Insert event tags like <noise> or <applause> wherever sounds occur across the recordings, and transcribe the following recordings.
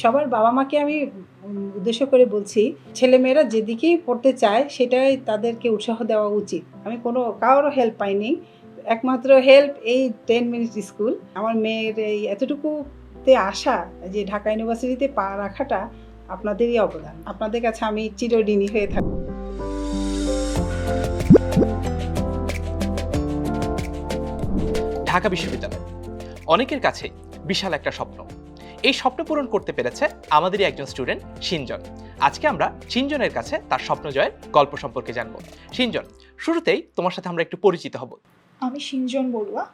সবার বাবা মাকে আমি উদ্দেশ্য করে বলছি, ছেলেমেয়েরা যেদিকেই পড়তে চায় সেটাই তাদেরকে উৎসাহ দেওয়া উচিত। আমি কোনো কারোর হেল্প পাইনি। একমাত্র হেল্প এই টেন মিনিট স্কুল আমার মেয়ের এই এতটুকুতে আসা যে ঢাকা ইউনিভার্সিটিতে পা রাখাটা আপনাদেরই অবদান। আপনাদের কাছে আমি চিরঋণী হয়ে থাকব ঢাকা বিশ্ববিদ্যালয়। অনেকের কাছে বিশাল একটা স্বপ্ন। এই স্বপ্ন পূরণ করতে পেরেছে আমাদেরই একজন স্টুডেন্ট সিনজন আজকে আমরা সিনজনের কাছে তার স্বপ্ন জয়ের গল্প সম্পর্কে জানব। সিনজন শুরুতেই তোমার সাথে আমরা একটু পরিচিত হব। আমি সিঞ্জন বড়ুয়া।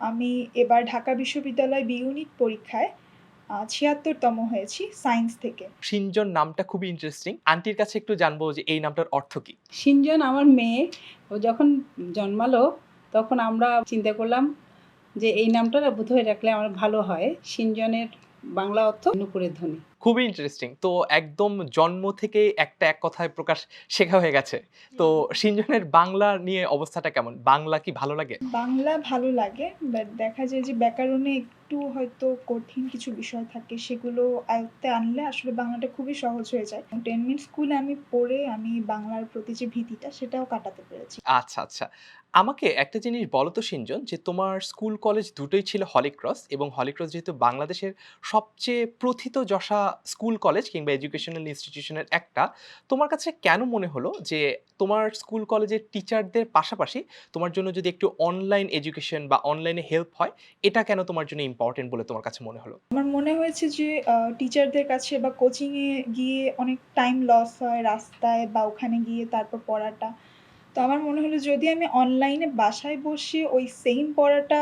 আমি এবার ঢাকা বিশ্ববিদ্যালয় বি ইউনিট পরীক্ষায় ছিয়াত্তরতম হয়েছি সায়েন্স থেকে। সিনজন নামটা খুবই ইন্টারেস্টিং আন্টির কাছে একটু জানব যে এই নামটার অর্থ কি? সিনজন আমার মেয়ে। ও যখন জন্মালো তখন আমরা চিন্তা করলাম যে এই নামটা বোধহয় রাখলে আমার ভালো হয়। সিনজনের বাংলা অর্থ নুপুরের ধ্বনি। খুবই ইন্টারেস্টিং তো একদম জন্ম থেকে একটা এক কথায় প্রকাশ শেখা হয়ে গেছে। তো সিনজনের বাংলা নিয়ে অবস্থাটা কেমন? বাংলা কি ভালো লাগে? বাংলা ভালো লাগে বাট দেখা যায় যে ব্যাকরণে একটু হয়তো কঠিন কিছু বিষয় থাকে, সেগুলো আয়ত্তে আনলে আসলে বাংলাটা খুবই সহজ হয়ে যায়। টেন মিনিট স্কুলে আমি পড়ে আমি বাংলার প্রতি যে ভীতিটা, সেটাও কাটাতে পেরেছি। আচ্ছা আচ্ছা। আমাকে একটা জিনিস বলো তো সিনজন, যে তোমার স্কুল কলেজ দুটোই ছিল হলিক্রস এবং হলিক্রস যেহেতু বাংলাদেশের সবচেয়ে প্রথিত যশা স্কুল কলেজ কিংবা এডুকেশনাল ইনস্টিটিউশনের একটা, তোমার কাছে কেন মনে হলো যে তোমার স্কুল কলেজের টিচারদের পাশাপাশি তোমার জন্য যদি একটু অনলাইন এডুকেশন বা অনলাইনে হেল্প হয়, এটা কেন তোমার জন্য ইম্পর্টেন্ট বলে তোমার কাছে মনে হলো? আমার মনে হয়েছে যে টিচারদের কাছে বা কোচিংয়ে গিয়ে অনেক টাইম লস হয় রাস্তায় বা ওখানে গিয়ে তারপর পড়াটা। তো আমার মনে হলো যদি আমি অনলাইনে বাসায় বসে ওই সেম পড়াটা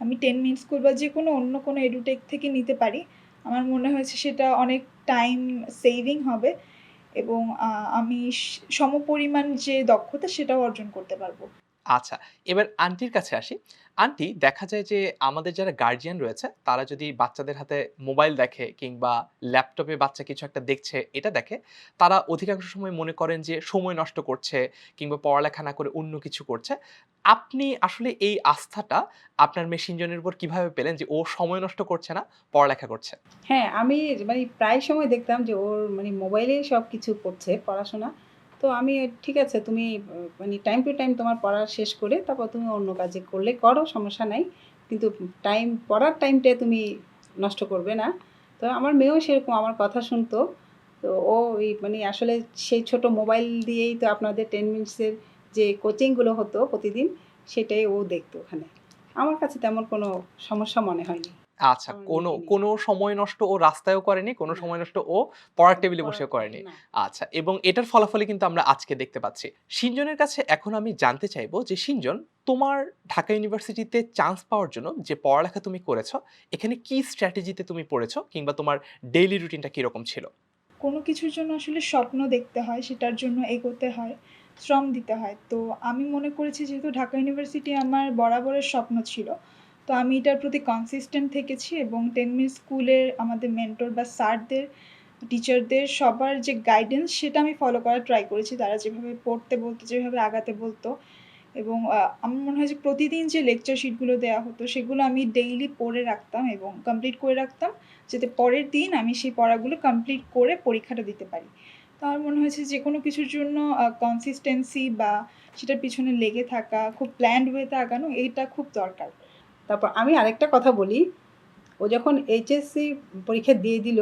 আমি টেন মিনিট স্কুল বা যে কোনো অন্য কোনো এডুটেক থেকে নিতে পারি, আমার মনে হয়েছে সেটা অনেক টাইম সেভিং হবে এবং আমি সমপরিমাণ যে দক্ষতা সেটাও অর্জন করতে পারব। আচ্ছা এবার আন্টির কাছে আসি। আন্টি দেখা যায় যে আমাদের যারা গার্জিয়ান রয়েছে, তারা যদি বাচ্চাদের হাতে মোবাইল দেখে কিংবা ল্যাপটপে বাচ্চা কিছু একটা দেখছে, এটা দেখে, তারা অধিকাংশ সময় মনে করেন যে সময় নষ্ট করছে কিংবা পড়ালেখা না করে অন্য কিছু করছে। আপনি আসলে এই আস্থাটা আপনার মেশিনজনের উপর কীভাবে পেলেন যে ও সময় নষ্ট করছে না, পড়ালেখা করছে? হ্যাঁ আমি মানে প্রায় সময় দেখতাম যে ওর মানে মোবাইলেই সব কিছু করছে, পড়াশোনা। তো আমি, ঠিক আছে, তুমি মানে টাইম টু টাইম তোমার পড়া শেষ করে তারপর তুমি অন্য কাজে করলে করো, সমস্যা নাই। কিন্তু টাইম পড়ার টাইমটা তুমি নষ্ট করবে না। তো আমার মেয়েও সেরকম, আমার কথা শুনতো। তো ও মানে আসলে সেই ছোট মোবাইল দিয়েই তো আপনাদের টেন মিনিটসের যে কোচিংগুলো হতো প্রতিদিন, সেটাই ও দেখতো ওখানে। আমার কাছে তেমন কোনো সমস্যা মনে হয়নি। আচ্ছা কোনো কোনো সময় নষ্ট ও রাস্তায়ও করেনি কোনো সময় নষ্ট ও পড়ার টেবিলে বসেও করেনি। আচ্ছা এবং এটার ফলাফলে কিন্তু আমরা আজকে দেখতে পাচ্ছি। সিনজনের কাছে এখন আমি জানতে চাইব যে সিনজন তোমার ঢাকা ইউনিভার্সিটিতে চান্স পাওয়ার জন্য যে পড়ালেখা তুমি করেছ এখানে কি স্ট্র্যাটেজিতে তুমি পড়েছো কিংবা তোমার ডেইলি রুটিনটা কীরকম ছিল? কোনো কিছুর জন্য আসলে স্বপ্ন দেখতে হয় সেটার জন্য এগোতে হয় শ্রম দিতে হয়। তো আমি মনে করেছি যেহেতু ঢাকা ইউনিভার্সিটি আমার বরাবরের স্বপ্ন ছিল তো আমি এটার প্রতি কনসিস্টেন্ট থেকেছি এবং টেন মিনিট স্কুলের আমাদের মেন্টর বা স্যারদের টিচারদের সবার যে গাইডেন্স সেটা আমি ফলো করার ট্রাই করেছি। তারা যেভাবে পড়তে বলতো, যেভাবে আগাতে বলতো এবং আমার মনে হয় যে প্রতিদিন যে লেকচার শিটগুলো দেওয়া হতো সেগুলো আমি ডেইলি পড়ে রাখতাম এবং কমপ্লিট করে রাখতাম যাতে পরের দিন আমি সেই পড়াগুলো কমপ্লিট করে পরীক্ষাটা দিতে পারি। তো আমার মনে হয়েছে যে কোনো কিছুর জন্য কনসিস্টেন্সি বা সেটার পিছনে লেগে থাকা, খুব প্ল্যান্ড ওয়েতে আগানো, এইটা খুব দরকার। তারপর আমি আরেকটা কথা বলি, ও যখন এইচএসসি পরীক্ষা দিয়ে দিল,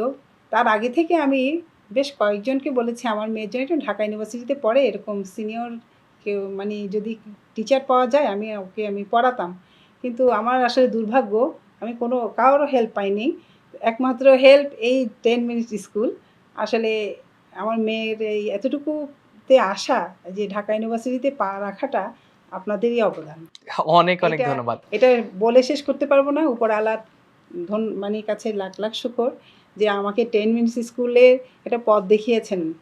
তার আগে থেকে আমি বেশ কয়েকজনকে বলেছি, আমার মেয়ের জন্য একটু ঢাকা ইউনিভার্সিটিতে পড়ে, এরকম সিনিয়র কেউ মানে যদি টিচার পাওয়া যায়, আমি ওকে আমি পড়াতাম। কিন্তু আমার আসলে দুর্ভাগ্য, আমি কোনো কারোর হেল্প পাইনি। একমাত্র হেল্প এই টেন মিনিট স্কুল আসলে আমার মেয়ের এই এতটুকুতে আসা যে ঢাকা ইউনিভার্সিটিতে পা রাখাটা আপনাদেরই অবদান। অনেক অনেক ধন্যবাদ। এটা বলে শেষ করতে পারব না। উপর আলার ধন মানে কাছে লাখ লাখ শুকর যে আমাকে টেন মিনিটস স্কুলে একটা পথ দেখিয়েছেন।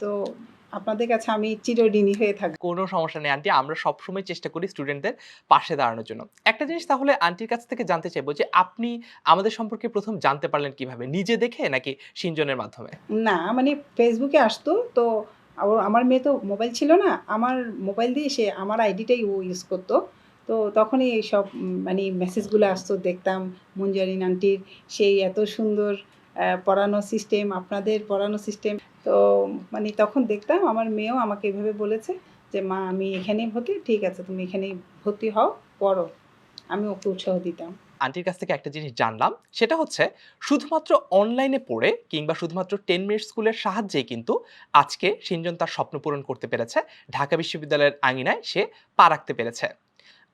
তো আপনাদের কাছে আমি চিরঋণী হয়ে থাকব। কোনো সমস্যা নেই আন্টি। আমরা সবসময় চেষ্টা করি স্টুডেন্টদের পাশে দাঁড়ানোর জন্য। একটা জিনিস তাহলে আন্টির কাছ থেকে জানতে চাইব যে আপনি আমাদের সম্পর্কে প্রথম জানতে পারলেন কীভাবে? নিজে দেখে নাকি সিনজনের মাধ্যমে? না মানে ফেসবুকে আসতো তো আমার মেয়ে তো মোবাইল ছিল না, আমার মোবাইল দিয়ে সে আমার আইডিটাই ও ইউজ করতো। তো তখনই এই সব মানে মেসেজগুলো আসতো, দেখতাম মুঞ্জারিন আন্টির সেই এত সুন্দর পড়ানো সিস্টেম আপনাদের পড়ানো সিস্টেম তো মানে তখন দেখতাম আমার মেয়েও আমাকে এভাবে বলেছে যে, মা, আমি এখানেই ভর্তি, ঠিক আছে, তুমি এখানেই ভর্তি হও, পড়ো। আমি ওকে উৎসাহ দিতাম। আন্টির কাছ থেকে একটা জিনিস জানলাম, সেটা হচ্ছে শুধুমাত্র অনলাইনে পড়ে কিংবা শুধুমাত্র টেন মিনিট স্কুলের সাহায্যেই কিন্তু আজকে সিনজন তার স্বপ্ন পূরণ করতে পেরেছে। ঢাকা বিশ্ববিদ্যালয়ের আঙিনায় সে পা রাখতে পেরেছে।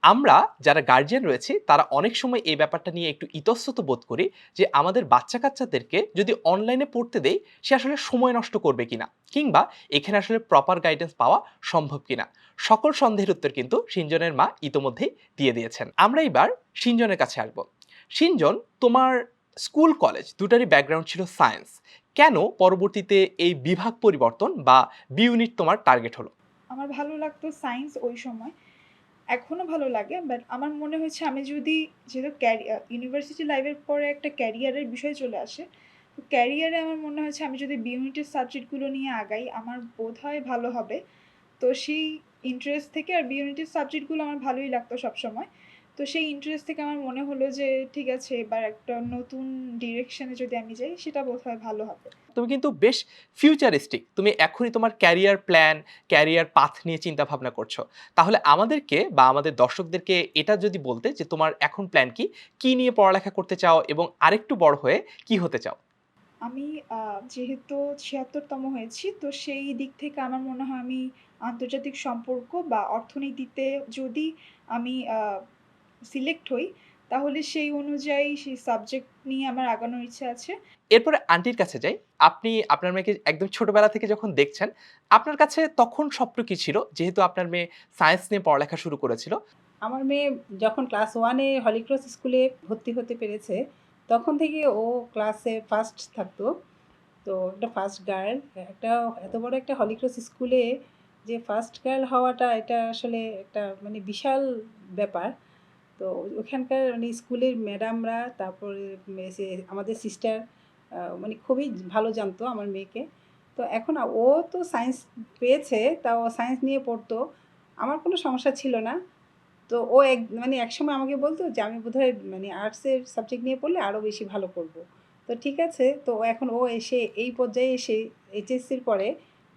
আমরা যারা গার্জিয়ান রয়েছি, তারা অনেক সময় এই ব্যাপারটা নিয়ে একটু ইতস্তত বোধ করি যে আমাদের বাচ্চা কাচ্চাদেরকে যদি অনলাইনে পড়তে দেই, সে আসলে সময় নষ্ট করবে কিনা? কিংবা এখানে আসলে প্রপার গাইডেন্স পাওয়া সম্ভব কিনা? সকল সন্দেহের উত্তর কিন্তু সিনজনের মা ইতোমধ্যেই দিয়ে দিয়েছেন। আমরা এবার সিনজনের কাছে আসব। সিনজন, তোমার স্কুল কলেজ দুটারই ব্যাকগ্রাউন্ড ছিল সায়েন্স কেন পরবর্তীতে এই বিভাগ পরিবর্তন বা বি ইউনিট তোমার টার্গেট হলো? আমার ভালো লাগতো সায়েন্স ওই সময়। এখনও ভালো লাগে বাট আমার মনে হয়েছে আমি যদি যেহেতু ক্যারিয়ার ইউনিভার্সিটি লাইফের পরে একটা ক্যারিয়ারের বিষয় চলে আসে, তো ক্যারিয়ারে আমার মনে হয়েছে আমি যদি বি ইউনিটের সাবজেক্টগুলো নিয়ে আগাই, আমার বোধ হয় ভালো হবে। তো সেই ইন্টারেস্ট থেকে আর বি ইউনিটের সাবজেক্টগুলো আমার ভালোই লাগতো সবসময়। তো সেই ইন্টারেস্ট থেকে আমার মনে হলো যে ঠিক আছে এবার একটা নতুন ডিরেকশনে যদি আমি যাই সেটা বোধ হয় ভালো হবে। তুমি কিন্তু বেশ ফিউচারিস্টিক তুমি এখনই তোমার ক্যারিয়ার প্ল্যান ক্যারিয়ার পাথ নিয়ে চিন্তা ভাবনা করছ। তাহলে আমাদেরকে বা আমাদের দর্শকদেরকে এটা যদি বলতে যে তোমার এখন প্ল্যান কি? কি নিয়ে পড়ালেখা করতে চাও? এবং আরেকটু বড় হয়ে কি হতে চাও? আমি যেহেতু ছিয়াত্তরতম হয়েছি তো সেই দিক থেকে আমার মনে হয় আমি আন্তর্জাতিক সম্পর্ক বা অর্থনীতিতে যদি আমি সিলেক্ট হই তাহলে সেই অনুযায়ী সেই সাবজেক্ট নিয়ে আমার আগানোর ইচ্ছা আছে। এরপরে আন্টির কাছে যাই। আপনি আপনার মেয়েকে একদম ছোটবেলা থেকে যখন দেখছেন আপনার কাছে তখন স্বপ্ন কি ছিল? যেহেতু আপনার মেয়ে সায়েন্স নিয়ে পড়ালেখা শুরু করেছিল। আমার মেয়ে যখন ক্লাস ওয়ানে হলিক্রস স্কুলে ভর্তি হতে পেরেছে তখন থেকে ও ক্লাসে ফার্স্ট থাকতো। তো একটা ফার্স্ট গার্ল একটা এত বড় একটা হলিক্রস স্কুলে যে ফার্স্ট গার্ল হওয়াটা এটা আসলে একটা মানে বিশাল ব্যাপার। তো ওখানকার মানে স্কুলের ম্যাডামরা, তারপরে আমাদের সিস্টার মানে খুবই ভালো জানতো আমার মেয়েকে। তো এখন ও তো সায়েন্স পেয়েছে তা ও সায়েন্স নিয়ে পড়তো। আমার কোনো সমস্যা ছিল না। তো ও এক মানে একসময় আমাকে বলতো যে, আমি বোধহয় মানে আর্টসের সাবজেক্ট নিয়ে পড়লে আরও বেশি ভালো করব। তো ঠিক আছে, তো এখন ও এসে এই পর্যায়ে এসে এইচএসসির পরে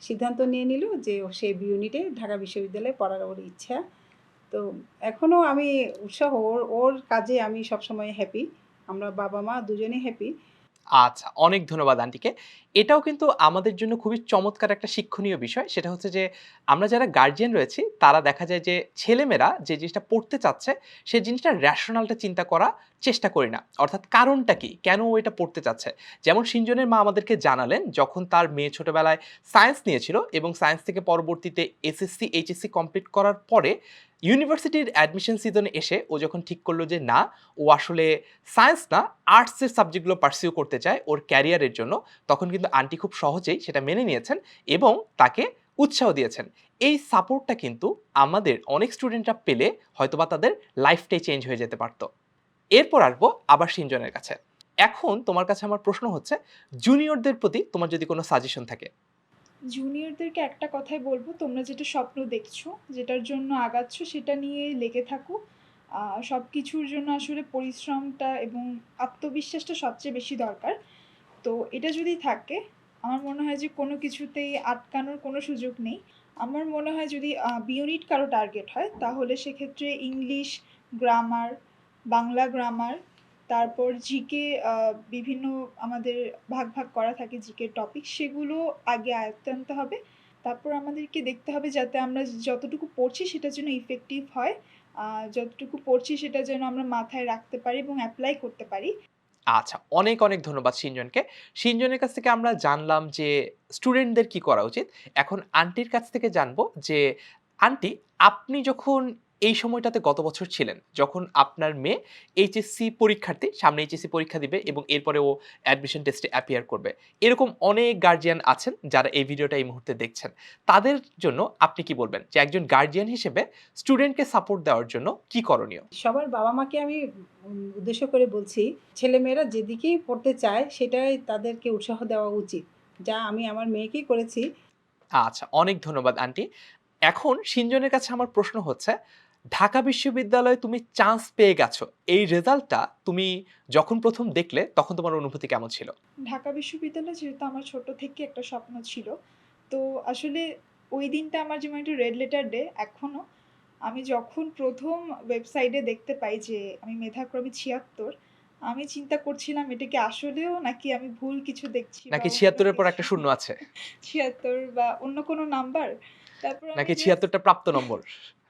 সিদ্ধান্ত নিয়ে নিল যে সে বি ইউনিটে ঢাকা বিশ্ববিদ্যালয়ে পড়ার ওর ইচ্ছা। তো এখনও আমি উৎসাহ, ওর ওর কাজে আমি সবসময় হ্যাপি আমরা বাবা মা দুজনেই হ্যাপি আচ্ছা অনেক ধন্যবাদ আন্টিকে। এটাও কিন্তু আমাদের জন্য খুবই চমৎকার একটা শিক্ষণীয় বিষয়। সেটা হচ্ছে যে, আমরা যারা গার্জিয়ান রয়েছি, তারা দেখা যায় যে, ছেলেমেয়েরা যে জিনিসটা পড়তে চাচ্ছে সেই জিনিসটা র্যাশনালটা চিন্তা করা চেষ্টা করি না। অর্থাৎ কারণটা কি? কেন ও এটা পড়তে চাচ্ছে? যেমন সিনজনের মা আমাদেরকে জানালেন, যখন তার মেয়ে ছোটোবেলায় সায়েন্স নিয়েছিল এবং সায়েন্স থেকে পরবর্তীতে এসএসসি এইচএসসি কমপ্লিট করার পরে ইউনিভার্সিটির অ্যাডমিশন সিজনে এসে ও যখন ঠিক করল যে না, ও আসলে সায়েন্স না আর্টসের সাবজেক্টগুলো পার্সিউ করতে চায় ওর ক্যারিয়ারের জন্য, তখন কিন্তু আন্টি খুব সহজেই সেটা মেনে নিয়েছেন এবং তাকে উৎসাহ দিয়েছেন। এই সাপোর্টটা কিন্তু আমাদের অনেক স্টুডেন্টরা পেলে হয়তোবা তাদের লাইফটাই চেঞ্জ হয়ে যেতে পারতো। এরপর আসব আবার সিনজনের কাছে। এখন তোমার কাছে আমার প্রশ্ন হচ্ছে জুনিয়রদের প্রতি তোমার যদি কোনো সাজেশন থাকে জুনিয়রদেরকে একটা কথাই বলব, তোমরা যেটা স্বপ্ন দেখছ, যেটার জন্য আগাচ্ছ, সেটা নিয়ে লেগে থাকো। সব কিছুর জন্য আসলে পরিশ্রমটা এবং আত্মবিশ্বাসটা সবচেয়ে বেশি দরকার। তো এটা যদি থাকে, আমার মনে হয় যে কোনো কিছুতেই আটকানোর কোনো সুযোগ নেই। আমার মনে হয় যদি বি ইউনিট কারও টার্গেট হয়, তাহলে সেক্ষেত্রে ইংলিশ গ্রামার বাংলা গ্রামার তারপর জিকে বিভিন্ন আমাদের ভাগ ভাগ করা থাকে জিকে টপিক সেগুলো আগে আয়ত্তে আনতে হবে। তারপর আমাদেরকে দেখতে হবে যাতে আমরা যতটুকু পড়ছি সেটা যেন ইফেক্টিভ হয় যতটুকু পড়ছি সেটা যেন আমরা মাথায় রাখতে পারি এবং অ্যাপ্লাই করতে পারি। আচ্ছা অনেক অনেক ধন্যবাদ সিনজনকে। সিনজনের কাছ থেকে আমরা জানলাম যে স্টুডেন্টদের কি করা উচিত। এখন আন্টির কাছ থেকে জানব যে আন্টি আপনি যখন এই সময়টাতে গত বছর ছিলেন যখন আপনার মেয়ে এইচএসসি পরীক্ষার্থী সামনে এইচএসসি পরীক্ষা দিবে এবং এরপরে ও অ্যাডমিশন টেস্টে অ্যাপিয়ার করবে। এরকম অনেক গার্জিয়ান আছেন যারা এই ভিডিওটা এই মুহূর্তে দেখছেন। তাদের জন্য আপনি কি বলবেন যে একজন গার্জিয়ান হিসেবে স্টুডেন্টকে সাপোর্ট দেওয়ার জন্য কি করণীয়? সবার বাবা মাকে আমি উদ্দেশ্য করে বলছি ছেলেমেয়েরা যেদিকেই পড়তে চায় সেটাই তাদেরকে উৎসাহ দেওয়া উচিত। যা আমি আমার মেয়েকেই করেছি। আচ্ছা অনেক ধন্যবাদ আন্টি। এখন সিনজনের কাছে আমার প্রশ্ন হচ্ছে ঢাকা বিশ্ববিদ্যালয়ে তুমি চান্স পেয়ে গেছো। এই রেজাল্টটা তুমি যখন প্রথম দেখলে তখন তোমার অনুভূতি কেমন ছিল? ঢাকা বিশ্ববিদ্যালয় যেহেতু আমার ছোট থেকে একটা স্বপ্ন ছিল তো আসলে ওই দিনটা আমার যেমন একটা রেড লেটার ডে এখনও আমি যখন প্রথম ওয়েবসাইটে দেখতে পাই যে আমি মেধাক্রমে ছিয়াত্তর আমি চিন্তা করছিলাম এটা কি আসলেও নাকি আমি ভুল কিছু দেখছি নাকি ছিয়াত্তরের পর একটা শূন্য আছে? ছিয়াত্তর বা অন্য কোনো নাম্বার তারপর নাকি ছিয়াত্তরটা প্রাপ্ত নম্বর?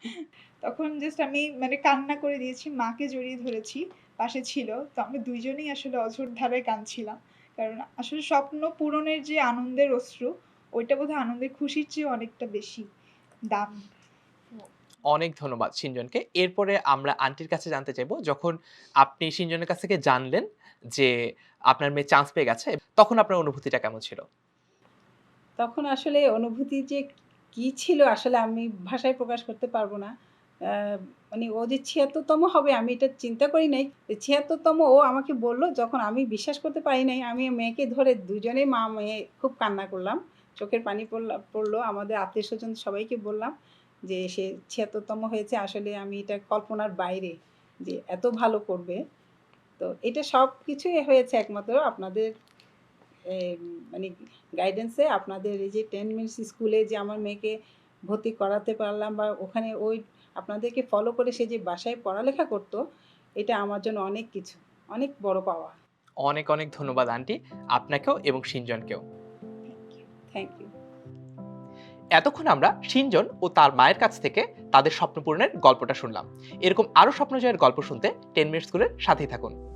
<laughs> তখন জাস্ট আমি মানে কান্না করে দিয়েছি মাকে জড়িয়ে ধরেছি পাশে ছিল। তো আমরা দুইজনেই আসলে অঝোর ধারায় কাঁদছিলাম। কারণ আসলে স্বপ্ন পূরণের যে আনন্দের অশ্রু ওইটা বোধহয় আনন্দের খুশির চেয়ে অনেকটা বেশি দাম। অনেক ধন্যবাদ সিনজনকে। এরপরে আমরা আন্টির কাছে জানতে চাইব যখন আপনি সিনজনের কাছ থেকে জানলেন যে আপনার মেয়ে চান্স পেয়ে গেছে তখন আপনার অনুভূতিটা কেমন ছিল? তখন আসলে অনুভূতি যে কি ছিল আসলে আমি ভাষায় প্রকাশ করতে পারব না। মানে ও যে ছিয়াত্তরতম হবে, আমি এটা চিন্তা করি নাই। ছিয়াত্তরতম ও আমাকে বলল যখন আমি বিশ্বাস করতে পারি নাই, আমি মেয়েকে ধরে দুজনেই মা মেয়ে খুব কান্না করলাম। চোখের পানি পড়লাম পড়ল, আমাদের আত্মীয় স্বজন সবাইকে বললাম যে, সে ছিয়াত্তরতম হয়েছে, আসলে আমি এটা কল্পনার বাইরে যে এত ভালো করবে। তো এটা সব কিছুই হয়েছে একমাত্র আপনাদের মানে গাইডেন্সে আপনাদের এই যে টেন মিনিটস স্কুলে যে আমার মেয়েকে ভর্তি করাতে পারলাম বা ওখানে ওই আপনাদেরকে ফলো করে সে যে বাসায় পড়ালেখা করতো এটা আমার জন্য অনেক কিছু অনেক বড় পাওয়া। অনেক অনেক ধন্যবাদ আন্টি আপনাকেও এবং সিনজনকেও। থ্যাংক ইউ এতক্ষণ আমরা সিনজন ও তার মায়ের কাছ থেকে তাদের স্বপ্ন পূরণের গল্পটা শুনলাম। এরকম আরও স্বপ্ন জয়ের গল্প শুনতে টেন মিনিট স্কুলের সাথেই থাকুন।